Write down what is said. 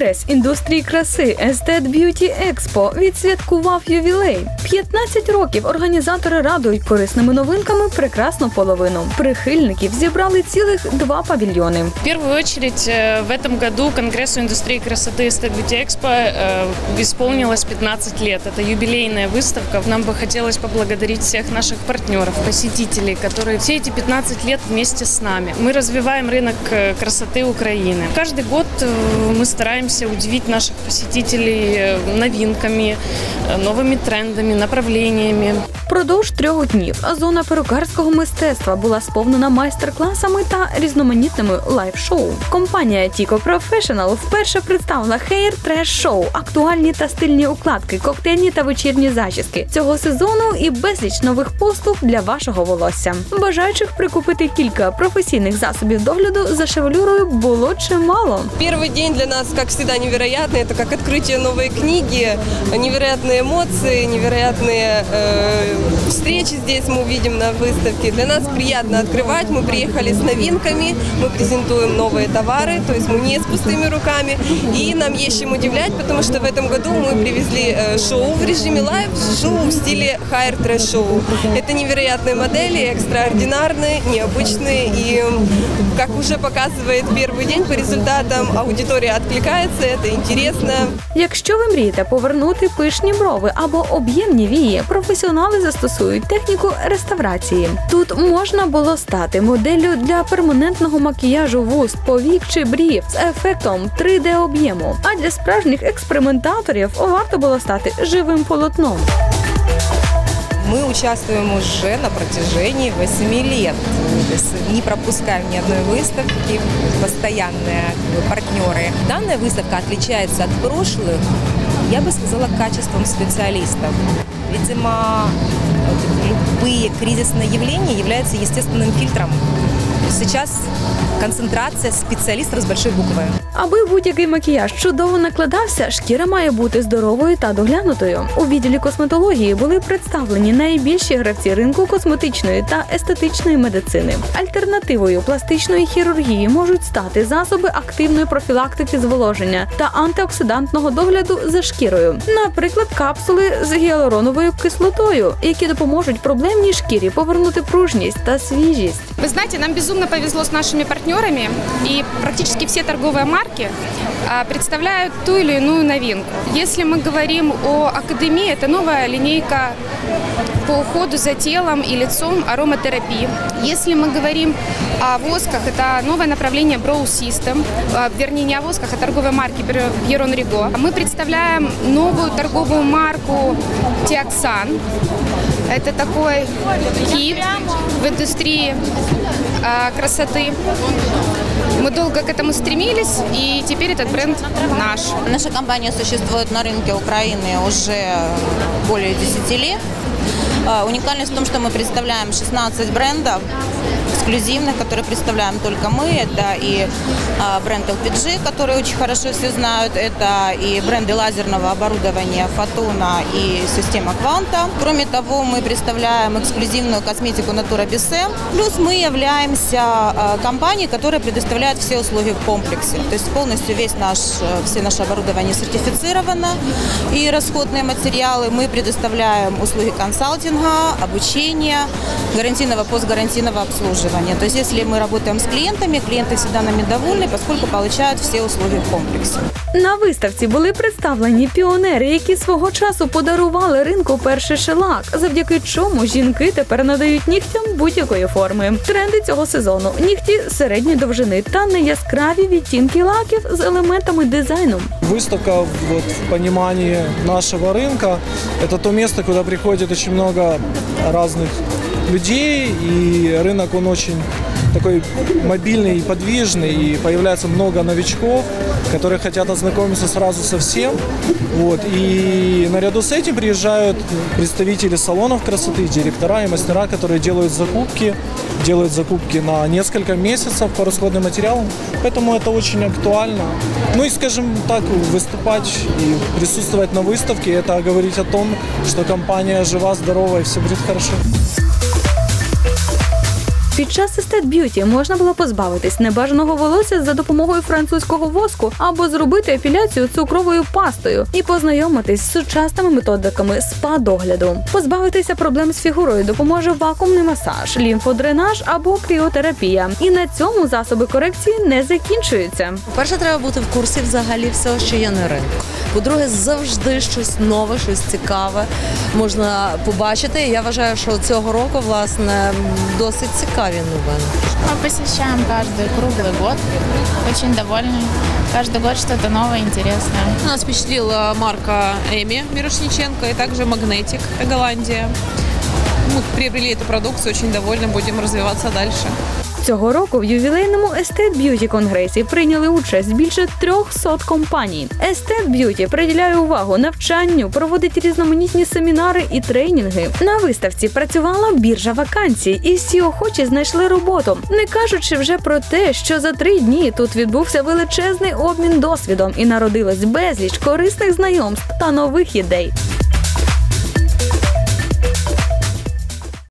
Конгрес індустрії краси Estet Beauty Expo відсвяткував ювілей. 15 років організатори радують корисними новинками прекрасну половину. Прихильників зібрали цілих два павільйони. В первую очередь э, в этом году Конгрессу индустрии красоты Estate Beauty Expo э, исполнилось 15 лет. Это юбилейная выставка. Нам бы хотелось поблагодарить всех наших партнеров, посетителей, которые все эти 15 лет вместе с нами. Мы развиваем рынок э, красоты Украины. Каждый год э, мы стараемся удивить наших посетителей э, новинками, э, новыми трендами, направлениями. Впродовж трьох днів зона перукарського мистецтва була сповнена майстер-класами та різноманітними лайв-шоу. Компанія Tico Professional вперше представила хейр треш шоу, актуальні та стильні укладки, коктейльні та вечірні зачіски цього сезону і безліч нових послуг для вашого волосся. Бажаючих прикупити кілька професійних засобів догляду за шевелюрою було чимало. Первый день для нас, как всегда, невероятный. Это как открытие новой книги, невероятные эмоции, невероятные э, встречи здесь мы увидим на выставке. Для нас приятно открывать. Мы приехали с новинками, мы презентуем новые товары, то есть мы не с пустыми руками. И нам есть чем удивлять, потому что в этом году мы привезли э, шоу в режиме лайв, шоу в стиле хайр трэш шоу. Это невероятные модели, экстраординарные, необычные и, как уже показывает первый день по результатам, аудитория откликается, это интересно. Якщо ви мрієте повернути пишні брови або об'ємні вії, професіонали застосують техніку реставрації. Тут можна було стати моделлю для перманентного макіяжу вуст, повік чи брів з ефектом 3D об'єму. А для справжніх експериментаторів варто було стати живим полотном. Мы участвуем уже на протяжении 8 лет. То есть не пропускаем ни одной выставки, постоянные партнеры. Данная выставка отличается от прошлых, я бы сказала, качеством специалистов. Видимо, любые кризисные явления являются естественным фильтром. Сейчас концентрация специалистов с большой буквы. Аби будь-який макіяж чудово накладався, шкіра має бути здоровою та доглянутою. У відділі косметології були представлені найбільші гравці ринку косметичної та естетичної медицини. Альтернативою пластичної хірургії можуть стати засоби активної профілактики зволоження та антиоксидантного догляду за шкірою, наприклад, капсули з гіалуроновою кислотою, які допоможуть проблемній шкірі повернути пружність та свіжість. Вы знаете, нам безумно повезло с нашими партнерами, и практически все торговые марки а, представляют ту или иную новинку. Если мы говорим о Академии, это новая линейка по уходу за телом и лицом ароматерапии. Если мы говорим о восках, это новое направление Brow System, а, вернее не о восках, а торговой марки Бьерон Риго. Мы представляем новую торговую марку Тиаксан. Это такой хит в индустрии красоты. Мы долго к этому стремились, и теперь этот бренд наш. Наша компания существует на рынке Украины уже более 10 лет. А, Уникальность в том, что мы представляем 16 брендов эксклюзивных, которые представляем только мы. Это и а, бренд LPG, который очень хорошо все знают. Это и бренды лазерного оборудования Фотона и система Кванта. Кроме того, мы представляем эксклюзивную косметику Natura Bisse. Плюс мы являемся а, компанией, которая предоставляет все услуги в комплексе. То есть полностью весь наш, э, все наше оборудование сертифицировано и расходные материалы. Мы предоставляем услуги консалтинга, обучения, гарантийного, постгарантийного обслуживания. То есть если мы работаем с клиентами, клиенты всегда нами довольны, поскольку получают все услуги в комплексе. На виставці були представлені піонери, які свого часу подарували ринку перший шелак, завдяки чому жінки тепер надають нігтям будь-якої форми. Тренди цього сезону нігті середньої довжини та неяскраві відтінки лаків з елементами дизайну. Выставка вот, в понимании нашего рынка – это то место, куда приходит очень много разных людей, и рынок, он очень такой мобильный и подвижный, и появляется много новичков, которые хотят ознакомиться сразу со всем. Вот. И наряду с этим приезжают представители салонов красоты, директора и мастера, которые делают закупки, делают закупки на несколько месяцев по расходным материалам. Поэтому это очень актуально. Ну и, скажем так, выступать и присутствовать на выставке, это говорить о том, что компания жива, здорова и все будет хорошо. Під час естет б'юті можна було позбавитись небажаного волосся за допомогою французького воску або зробити епіляцію цукровою пастою і познайомитись з сучасними методиками спа-догляду. Позбавитися проблем з фігурою допоможе вакуумний масаж, лімфодренаж або кріотерапія. І на цьому засоби корекції не закінчуються. По-перше, треба бути в курсі взагалі всього, що є на ринку. По-друге, завжди щось нове, щось цікаве можна побачити. Я вважаю, що цього року власне досить цікаві новини. Мы посещаем каждый круглый год. Очень довольны. Каждый год что-то новое, интересное. Нас впечатлила марка Эми Мирошниченко и также Магнетик Голландия. Мы приобрели эту продукцию, очень довольны, будем развиваться дальше. Цього року в ювілейному Estate Beauty конгресі прийняли участь більше 300 компаній. Estate Beauty приділяє увагу навчанню, проводить різноманітні семінари і тренінги. На виставці працювала біржа вакансій, і всі охочі знайшли роботу, не кажучи вже про те, що за три дні тут відбувся величезний обмін досвідом і народилось безліч корисних знайомств та нових ідей.